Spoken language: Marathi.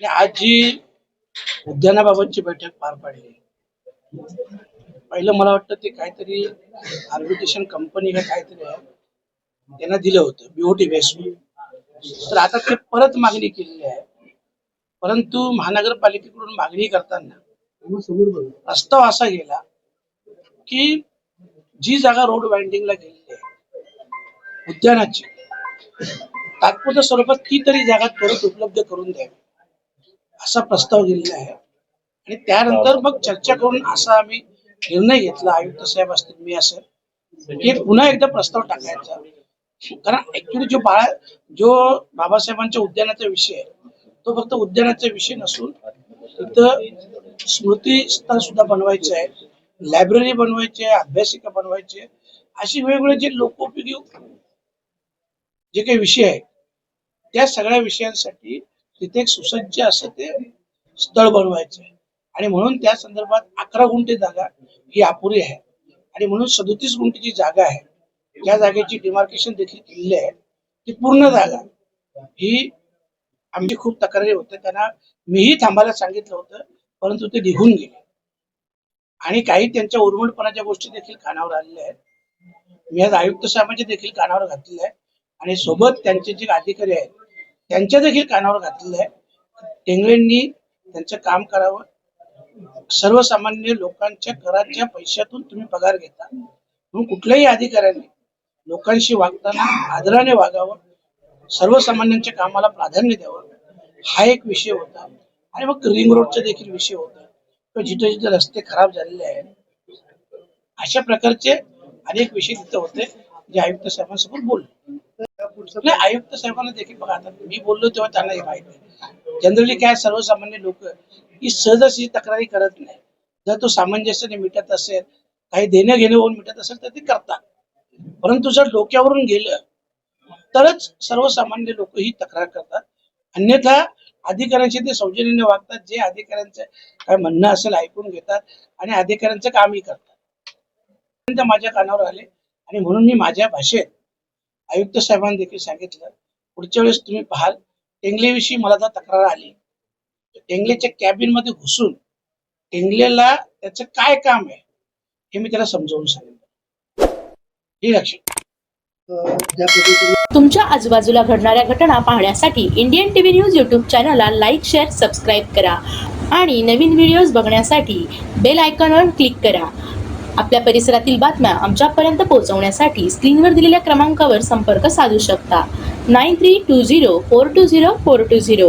आणि आज जी उद्यानाबाबतची बैठक पार पाडली. पहिलं मला वाटतं ते काहीतरी आर्बिट्रेशन कंपनी का काहीतरी आहे. त्यांना दिलं होतं बीओटी बेसवर तर आता ते परत मागणी केलेली आहे. परंतु महानगरपालिकेकडून मागणी करताना प्रस्ताव असा गेला की जी जागा रोड वाइंडिंगला गेलेली आहे उद्यानाची तात्पुरत्या स्वरूपात ती तरी जागा त्वरित उपलब्ध करून द्यावी. असा प्रस्ताव दिलेला आहे. आणि त्यानंतर मग चर्चा करून असा आम्ही निर्णय घेतला आयुक्त साहेब असतील मी असेल की पुन्हा एकदा प्रस्ताव टाकायचा. कारण ऍक्च्युली जो बाळा जो बाबासाहेबांच्या उद्यानाचा विषय आहे तो फक्त उद्यानाचा विषय नसून तिथं स्मृती स्थळ सुद्धा बनवायचे आहे लायब्ररी बनवायची आहे अभ्यासिका बनवायची आहे. अशी वेगवेगळे जे लोकोपयोगी जे काही विषय आहेत त्या सगळ्या विषयांसाठी तिथे एक सुसज्ज असं ते स्थळ बनवायचं आहे. आणि म्हणून त्या संदर्भात अकरा गुंठे जागा ही अपुरी आहे. आणि म्हणून सदोतीस गुंठेची जागा आहे ज्या जागेची डिमार्केशन देखील केलेली आहे. ती पूर्ण जागा ही आमची खूप तक्रारी होते. त्यांना मीही थांबायला सांगितलं होतं परंतु ते निघून गेले. आणि काही त्यांच्या उर्मटपणाच्या गोष्टी देखील कानावर आलेल्या आहेत. मी आज आयुक्त साहेबांचे देखील कानावर घातलेले आहे आणि सोबत त्यांचे जे अधिकारी आहेत त्यांच्या देखील कानावर घातलेलं आहे. टेंगळेंनी त्यांचं काम करावं. सर्वसामान्य लोकांच्या कराच्या पैशातून तुम्ही पगार घेता. म्हणून कुठल्याही अधिकाऱ्याने लोकांशी वागताना आदराने वागावं. सर्वसामान्यांच्या कामाला प्राधान्य द्यावं. हा एक विषय होता. आणि मग रिंग रोडचा देखील विषय होता. किंवा जिथे जिथे रस्ते खराब झालेले आहेत. अशा प्रकारचे अनेक विषय तिथे होते. जे आयुक्त साहेबांसोबत बोललो. नाही आयुक्त साहेबांना देखील बघा आता मी बोललो तेव्हा त्यांना हे माहिती जनरली काय सर्वसामान्य लोक ही सहजासहजी तक्रारी करत नाही. जर तो सामंजस्याने मिटत असेल काही देणं घेणं होऊन मिटत असेल तर ते करतात. परंतु जर डोक्यावरून गेलं तरच सर्वसामान्य लोक ही तक्रार करतात. अन्यथा अधिकाऱ्यांशी ते सौजन्याने वागतात जे अधिकाऱ्यांचं काय म्हणणं असेल ऐकून घेतात आणि अधिकाऱ्यांचं कामही करतात. माझ्या कानावर आले. आणि म्हणून मी माझ्या भाषेत आयुक्त साहेबांनी देखील सांगितलं पुढच्या वेळेस तुम्ही पाहाल टेंगलेविषयी मला जर तक्रार आली तर टेंगलेच्या कॅबिनमध्ये घुसून टेंगलेला त्याचं काय काम आहे हे मी त्याला समजावून सांगितलं. हे लक्षात तुमच्या आजूबाजूला घडणाऱ्या घटना पाहण्यासाठी इंडियन टीव्ही न्यूज यूट्यूब चॅनलला लाईक शेअर सबस्क्राईब करा. आणि नवीन व्हिडिओज बघण्यासाठी बेल आयकॉनवर क्लिक करा. आपल्या परिसरातील बातम्या आमच्यापर्यंत पोहोचवण्यासाठी स्क्रीनवर दिलेल्या क्रमांकावर संपर्क साधू शकता. Nine three two zero four two zero four two zero.